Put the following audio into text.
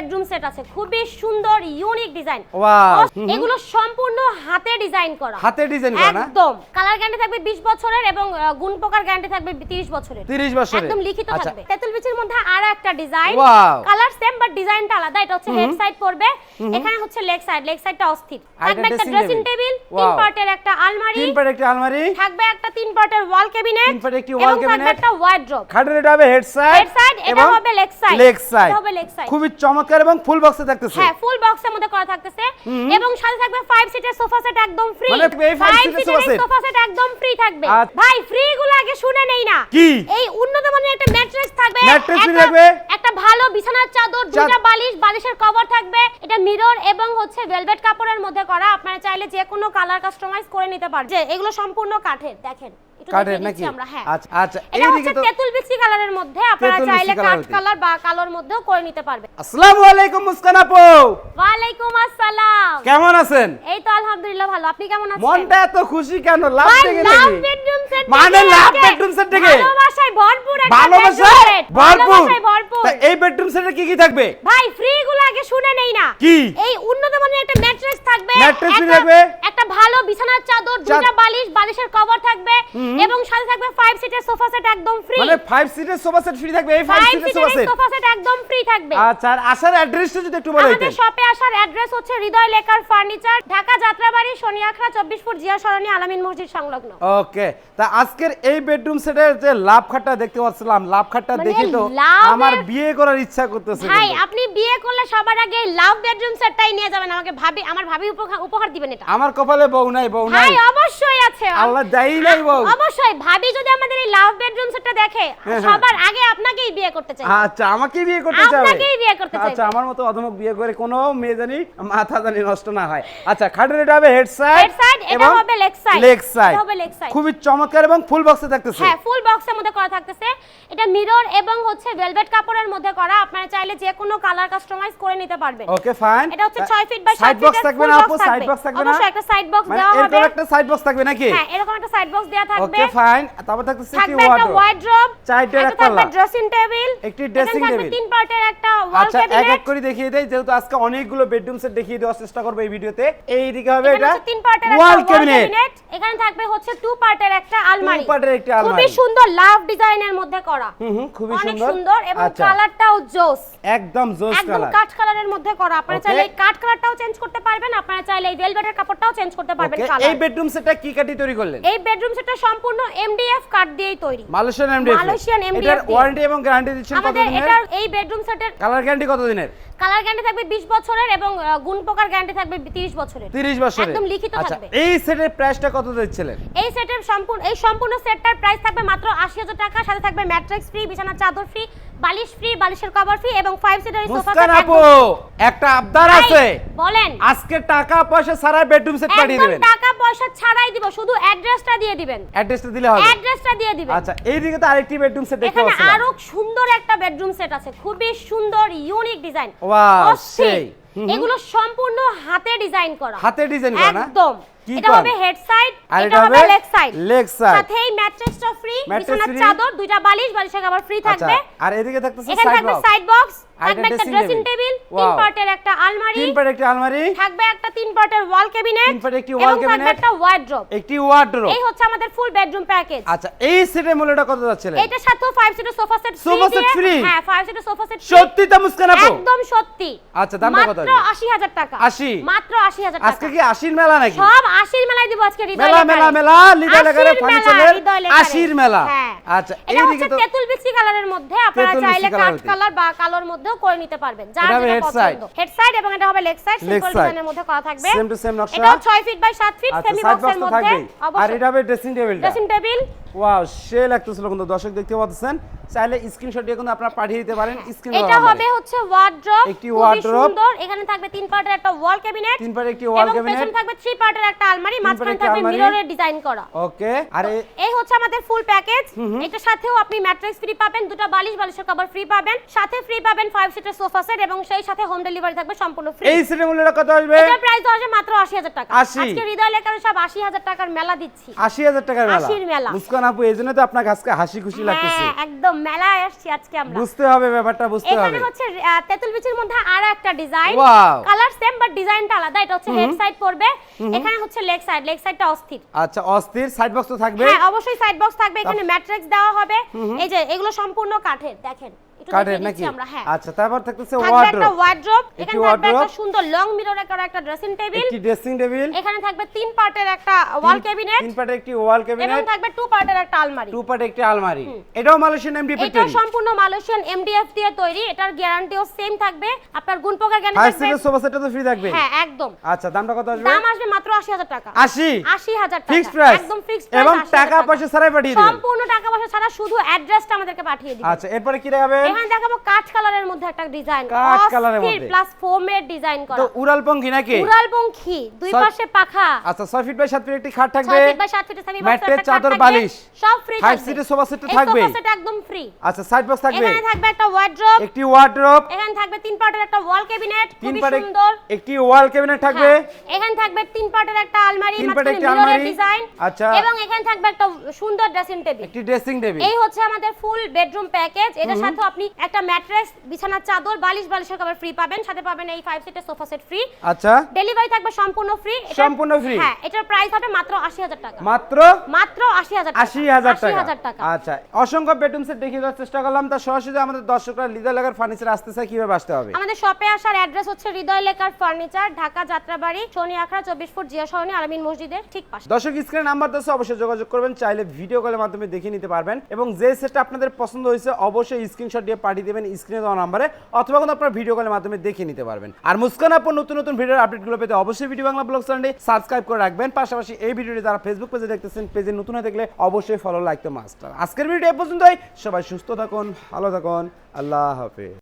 Bedroom set আছে। খুবই সুন্দর ইউনিক ডিজাইন ওয়াও এগুলো সম্পূর্ণ হাতে ডিজাইন করা। হাতে ডিজাইন করা না? একদম। কালার গ্যারান্টি থাকবে 20 বছরের এবং গুণ প্রকার গ্যারান্টি থাকবে 30 বছরের। 30 বছরের। একদম লিখিত আচ্ছা। থাকবে। তেতুল বিচের মধ্যে আরও একটা ডিজাইন সেম বাট ডিজাইনটা আলাদা এটা হচ্ছে হেড সাইড পড়বে এখানে হচ্ছে লেগ সাইড লেগ সাইডটা অস্থির। থাকবে একটা ড্রেসিং। টেবিল তিন. পার্টের একটা আলমারি। তিন পাট একটি আলমারি। থাকবে একটা তিন পার্টের ওয়াল ক্যাবিনেট তিন পার্টের একটি wall এবং থাকবে cabinet। একটা ওয়ার্ড্রপ খাটের এটা হবে হেড সাইড হেড সাইড এটা হবে লেগ সাইড লেগ সাইড হবে লেগ সাইড খুবই চমৎকার এবং ফুল বক্সে থাকতেছে। হ্যাঁ ফুল বক্সের মধ্যে করা থাকতেছে। এবং সাথে থাকবে 5 সিটের সোফা সেট একদম ফ্রি মানে set? সোফা সেট একদম ফ্রি থাকবে। আচ্ছা। ভাই ফ্রি আগে শুনে নেই না। কি? এই উন্নত মানের একটা ম্যাট্রেস থাকবে। ম্যাট্রেস একটা- থাকবে? একটা ভালো বিছানার চাদর দুটা বালিশ বালিশের কভার থাকবে। এটা মিরর এবং হচ্ছে ভেলভেট কাপড়ের মধ্যে করা। আপনারা চাইলে যে কোনো কালার কাস্টমাইজ করে নিতে পারবেন। যে এগুলো সম্পূর্ণ কাঠের দেখেন। কাঠের নাকি? হ্যাঁ। আচ্ছা আচ্ছা এইদিকে তো তেতুল বিক্সি কালারের মধ্যে। আপনারা চাইলে কাঠ কালার বা কালোর মধ্যেও করে নিতে পারবেন। আসসালামু আলাইকুম মুস্কান আপু। ওয়ালাইকুম আসসালাম। কেমন আছেন? এই তো আলহামদুলিল্লাহ ভালো। আপনি কেমন আছেন? মনটা এত খুশি কেন? লাভ থেকে লাভ নাকি? bedroom মানে লাভ bedroom set থেকে? ভালোবাসায় ভরপুর একটা ভালোবাসা ভরপুর? ভালোবাসায় ভরপুর। তা এই বেডরুম সেটে কি কি থাকবে? ভাই ফ্রি গুলো আগে শুনে নেই না। কি? এই উন্নত মানের একটা ম্যাট্রেস থাকবে। একটা- থাকবে? একটা ভালো বিছানার চাদর দুইটা বালিশ বালিশের কভার থাকবে এবং সাথে থাকবে 5 সিটের সোফা সেট একদম ফ্রি মানে 5 সিটের সোফা সেট ফ্রি থাকবে এই 5 5 সিটের সোফা সেট সোফা সেট একদম ফ্রি থাকবে। আচ্ছা আর আসার অ্যাড্রেসটা যদি একটু বলে আমাদের শপে আসার অ্যাড্রেস হচ্ছে Hridoy lacquer furniture Dhaka Jatrabari Shaniakhara 24 foot Zia Sarani Alamin মসজিদ সংলগ্ন। ওকে তা আজকের এই বেডরুম সেটের যে লাভ খাটটা দেখতে পাচ্ছিলাম লাভ খাটটা মানে দেখে তো আমার বিয়ে করার ইচ্ছা করতেছে ভাই আপনি বিয়ে করলে সবার আগে লাভ বেডরুম সেটটাই নিয়ে যাবেন আমাকে ভাবি আমার ভাবি উপহার উপহার দিবেন এটা। আমার কপালে বউ নাই বউ নাই। ভাই অবশ্যই আছে আল্লাহ দেয়ই নাই বউ। অবশ্যই ভাবি যদি আমাদের এই লাভ বেডরুম সেটটা দেখে হ্যাঁ, সবার আগে আপনাকেই বিয়ে করতে চাই। আচ্ছা আমাকে বিয়ে করতে চাবে আপনাকেই বিয়ে করতে চাইবে। আচ্ছা আমার মতো অধমক বিয়ে করে কোনো মেয়ে জানি মাথা জানি নষ্ট না হয়। আচ্ছা খাটের এটা হবে হেড সাইড Head side, এটা হবে leg side। লেগ সাইড হবে leg side। খুবই চমৎকার এবং ফুল বক্সে থাকতেছে। হ্যাঁ ফুল বক্সের মধ্যে করা থাকতেছে। এটা মিরর এবং হচ্ছে ভেলভেট কাপড়ের মধ্যে করা। আপনারা চাইলে যে কোনো কালার কাস্টমাইজ করে নিতে পারবেন। ওকে ফাইন এটা হচ্ছে 6 ফিট বাই 7 সাইড বক্স থাকবে না আপু সাইড বক্স থাকবে না। অবশ্যই একটা সাইড বক্স মানে দেওয়া হবে। একটা সাইড বক্স থাকবে নাকি? হ্যাঁ এরকম একটা সাইড বক্স দেওয়া থাকবে। ওকে ফাইন তারপর থাকবে একটা ওয়ার্ডরোব ওয়ার্ড্রপ চারটের একটা থাকবে পাল্লা। ড্রেসিং টেবিল একটি dressing table। তিন পার্টের একটা ওয়াল আচ্ছা এক এক করে দেখিয়ে দেই যেহেতু আজকে অনেকগুলো বেডরুম সেট দেখিয়ে দেওয়ার চেষ্টা করব এই ভিডিওতে। এই দিকে হবে এটা তিন পার্টের একটা ওয়াল ক্যাবিনেট ক্যাবিনেট এখানে থাকবে হচ্ছে টু পার্টের একটা আলমারি। টু পার্টের একটি খুবই আলমারি। সুন্দর লাভ ডিজাইনের মধ্যে করা। হুম হুম খুবই অনেক সুন্দর। সুন্দর এবং আচ্ছা। কালারটাও জোস একদম জোস কালার একদম কালার কাঠ কালারের মধ্যে করা। আপনারা চাইলে কাঠ কালারটাও চেঞ্জ করতে পারবেন আপনারা চাইলে এই ভেলভেটের কাপড়টাও চেঞ্জ করতে পারবেন ওকে এই বেডরুম সেটটা কি কাটি তৈরি করলেন? এই বেডরুম সেটটা সম্পূর্ণ এমডিএফ কাঠ দিয়েই তৈরি। মালয়েশিয়ান এমডিএফ মালয়েশিয়ান MDF এটার ওয়ারেন্টি এবং গ্যারান্টি দিচ্ছেন কত দিনের? এটার এই বেডরুম সেটের কালার গ্যারান্টি কত দিনের? কালার গ্যারান্টি থাকবে 20 বছরের এবং গুণ পোকার গ্যারান্টি থাকবে 30 বছরের। 30 বছরের। একদম লিখিত আচ্ছা থাকবে। এই সেটের প্রাইসটা কত দিচ্ছিলেন? এই সেটের সম্পূর্ণ এই সম্পূর্ণ সেটটার প্রাইস থাকবে মাত্র 80000 টাকা সাথে থাকবে ম্যাট্রিক্স ফ্রি বিছানার চাদর ফ্রি বালিশ ফ্রি বালিশের কভার ফ্রি এবং 5 সিটার সোফা মুস্কান আপু একটা আবদার আছে। বলেন। আজকে টাকা পয়সা সারা বেডরুম সেট পাঠিয়ে দেবেন। টাকা পয়সা ছাড়াই দিব শুধু অ্যাড্রেসটা দিয়ে দিবেন। অ্যাড্রেসটা দিলে হবে। অ্যাড্রেসটা দিয়ে দিবেন। আচ্ছা এইদিকে তো আরেকটি বেডরুম সেট দেখতে এখানে আরও সুন্দর একটা বেডরুম সেট আছে। খুবই সুন্দর ইউনিক ডিজাইন Wow, সেই। এগুলো সম্পূর্ণ হাতে ডিজাইন করা। হাতে ডিজাইন করা একদম। এটা? হবে হেড সাইড এটা হবে লেগ সাইড লেগ সাইড সাথেই ম্যাট্রেসটা ফ্রি বিছানার চাদর দুইটা বালিশ বালিশের কভার ফ্রি আচ্ছা থাকবে। আর এদিকে থাকতেছে এখানে সাইড থাকবে বক্স সাইড বক্স থাকবে একটা ড্রেসিং টেবিল তিন পার্টের একটা আলমারি তিন পাট একটি আলমারি। থাকবে একটা তিন পার্টের ওয়াল ক্যাবিনেট তিন পাটের একটি wall এবং একটা ওয়ার্ড্রপ একটি ওয়ার্ডরোব এই হচ্ছে আমাদের ফুল বেডরুম প্যাকেজ আচ্ছা এই সেটের মূল্যটা কত যাচ্ছিল এটার সাথেও 5 seater sofa set free Sofa set free? হ্যাঁ 5 সিটার সোফা সেট সত্যি তো মুস্কান আপু একদম সত্যি। আচ্ছা, দামটা কত মাত্র 80000 টাকা। 80? মাত্র 80000 টাকা আজকে কি আশির মেলা নাকি? সব 80 মেলায় দিব আজকে হৃদয় মেলা মেলা মেলা 80 মেলা, ফার্নিচারের। আশির মেলা। হ্যাঁ। আচ্ছা এটা হচ্ছে তো তেঁতুল বিচি কালারের মধ্যে। আপনারা চাইলে কাট কালার বা কালোর মধ্যেও করে নিতে পারবেন। যার যেটা পছন্দ। হেড সাইড এবং এটা হবে লেগ সাইড সিম্পল ডিজাইনের মধ্যে করা থাকবে। সেম টু সেম নকশা। এটা 6 ফিট বাই 7 ফিট সেমি বক্সের মধ্যে আর এটা হবে dressing table dressing table wow সে লাগতেছিল কিন্তু দর্শক দেখতে পাচ্ছেন। চাইলে স্ক্রিনশট দিয়ে কিন্তু আপনারা পাঠিয়ে দিতে পারেন স্ক্রিন এটা হবে হচ্ছে ওয়ার্ড্রপ একটি wardrobe। সুন্দর। এখানে থাকবে তিন পার্টের একটা ওয়াল ক্যাবিনেট তিন পাটের একটি ওয়াল এবং ক্যাবিনেট পেছনে থাকবে থ্রি পার্টের একটা আলমারি মাঝখানে থাকবে মিররের ডিজাইন করা। ওকে আর এই হচ্ছে আমাদের ফুল প্যাকেজ এটার সাথেও আপনি ম্যাট্রেস ফ্রি পাবেন দুটো বালিশ বালিশের কভার ফ্রি পাবেন। সাথে ফ্রি পাবেন ফাইভ সিটার সোফা সেট এবং সেই সাথে হোম ডেলিভারি থাকবে সম্পূর্ণ ফ্রি এই সেটের মূল্যটা কত আসবে? এটার প্রাইস আছে মাত্র 80000 টাকা। আজকে হৃদয় লেখার সব 80000 টাকার মেলা দিচ্ছি। আশি হাজার টাকার মেলা। আশির মেলা। মুস্কান আপু এই জন্য তো আপনার আজকে হাসি খুশি লাগতেছে। হ্যাঁ একদম মেলায় আসছি আজকে আমরা। বুঝতে হবে ব্যাপারটা বুঝতে এখানে হচ্ছে তেতুল বিচির মধ্যে আরও একটা ডিজাইন কালার সেম বাট ডিজাইনটা আলাদা। এটা হচ্ছে হেড সাইড পড়বে। এখানে হচ্ছে লেগ সাইড লেগ সাইডটা অস্থির। আচ্ছা অস্থির। সাইড বক্স তো থাকবে। হ্যাঁ অবশ্যই সাইড বক্স থাকবে। এখানে ম্যাট্রিক্স দেওয়া হবে। এই যে এগুলো সম্পূর্ণ কাঠের দেখেন। কাঠের নাকি? হ্যাঁ। আচ্ছা তারপর থাকতেছে একটা ওয়ার্ড্রোব এখানে থাকবে একটা সুন্দর লং মিররে করা একটা ড্রেসিং টেবিল একটি ড্রেসিং টেবিল এখানে থাকবে তিন পার্টের একটা ওয়াল ক্যাবিনেট তিন পাটে একটি ওয়াল এবং থাকবে টু পার্টের একটা আলমারি। টু পাটে একটি আলমারি। এটাও মালয়েশিয়ান এমডি এটা সম্পূর্ণ মালয়েশিয়ান এমডিএফ দিয়ে তৈরি। এটার গ্যারান্টিও সেম থাকবে। আপনার গুণ পোকা গ্যারান্টি থাকবে। সোফা সেটটা তো ফ্রি থাকবে। হ্যাঁ একদম। আচ্ছা দামটা কত আসবে? দাম আসবে মাত্র আশি হাজার টাকা। আশি? আশি হাজার টাকা। ফিক্সড প্রাইস একদম ফিক্সড এবং টাকা পয়সা ছাড়াই পাঠিয়ে দিবেন। সম্পূর্ণ টাকা পয়সা ছাড়া শুধু অ্যাড্রেসটা আমাদেরকে পাঠিয়ে দিবেন আচ্ছা এরপরে কি দেখাবেন? এখানে দেখাবো কাঠ কালারের মধ্যে একটা ডিজাইন কাঠ কালারের মধ্যে। প্লাস ফোমের ডিজাইন তো করা। উড়াল পঙ্খি নাকি? উড়াল পঙ্খী দুই পাশে পাখা। আচ্ছা ছয় ফিট বাই সাত ফিট একটি খাট থাকবে। ছয় ফিট বাই সাত ফিটের সেমি ম্যাট্রেস, চাদর, বালিশ। সব ফ্রি থাকবে। seat-এর sofa set টা এই থাকবে। sofa set একদম ফ্রি আচ্ছা সাইড বক্স থাকবে। এখানে থাকবে একটা ওয়ার্ড্রোব একটি ওয়ার্ড্রোব এখানে থাকবে তিন পার্টের একটা ওয়াল ক্যাবিনেট খুবই সুন্দর। একটি ওয়াল ক্যাবিনেট থাকবে। এখানে থাকবে তিন পার্টের একটা আলমারি তিন পাটের একটি মাঝখানে আলমারি। ডিজাইন আচ্ছা। এবং এখানে থাকবে একটা সুন্দর ড্রেসিং টেবিল একটি ড্রেসিং টেবিল এই হচ্ছে আমাদের ফুল বেডরুম প্যাকেজ এটার সাথে আপনি একটা ম্যাট্রেস বিছানার চাদর বালিশ বালিশের কভার ফ্রি পাবেন। সাথে পাবেন এই ফাইভ সিটের সোফা সেট ফ্রি আচ্ছা। ডেলিভারি থাকবে সম্পূর্ণ ফ্রি সম্পূর্ণ free? হ্যাঁ এটার প্রাইস হবে মাত্র আশি হাজার টাকা। মাত্র? মাত্র আশি হাজার আশি টাকা। হাজার টাকা। আচ্ছা অসংখ্য বেডরুম সেট দেখিয়ে দেওয়ার চেষ্টা করলাম। তার সরাসরি আমাদের দর্শকরা লিদা লাগার ফার্নিচার আসতে চায় কীভাবে আসতে হবে? আমাদের শপে আসার অ্যাড্রেস হচ্ছে হৃদয় লেকার ফার্নিচার ঢাকা যাত্রাবাড়ি শনি আখড়া চব্বিশ ফুট জিয়া সরণি আলামিন মসজিদের ঠিক পাশে। দর্শক স্ক্রিনে নাম্বার দেওয়া অবশ্যই যোগাযোগ করবেন। চাইলে ভিডিও কলের মাধ্যমে দেখে নিতে পারবেন। এবং যে সেটটা আপনাদের পছন্দ হয়েছে অবশ্যই স্ক্রিনশট দিয়ে পাঠিয়ে দেবেন স্ক্রিনে দেওয়া নাম্বারে অথবা কোনো আপনার ভিডিও কলের মাধ্যমে দেখে নিতে পারবেন। আর মুস্কান আপন নতুন নতুন ভিডিওর আপডেটগুলো পেতে অবশ্যই ভিডিও বাংলা ব্লগ চ্যানেলটি সাবস্ক্রাইব করে রাখবেন। পাশাপাশি এই ভিডিওটি যারা ফেসবুক পেজে দেখতেছেন পেজে নতুন হয়ে দেখলে অবশ্যই ফলো লাইক তো মাস্টার আজকের ভিডিও এ পর্যন্তই। সবাই সুস্থ থাকুন, ভালো থাকুন। আল্লাহ হাফেজ।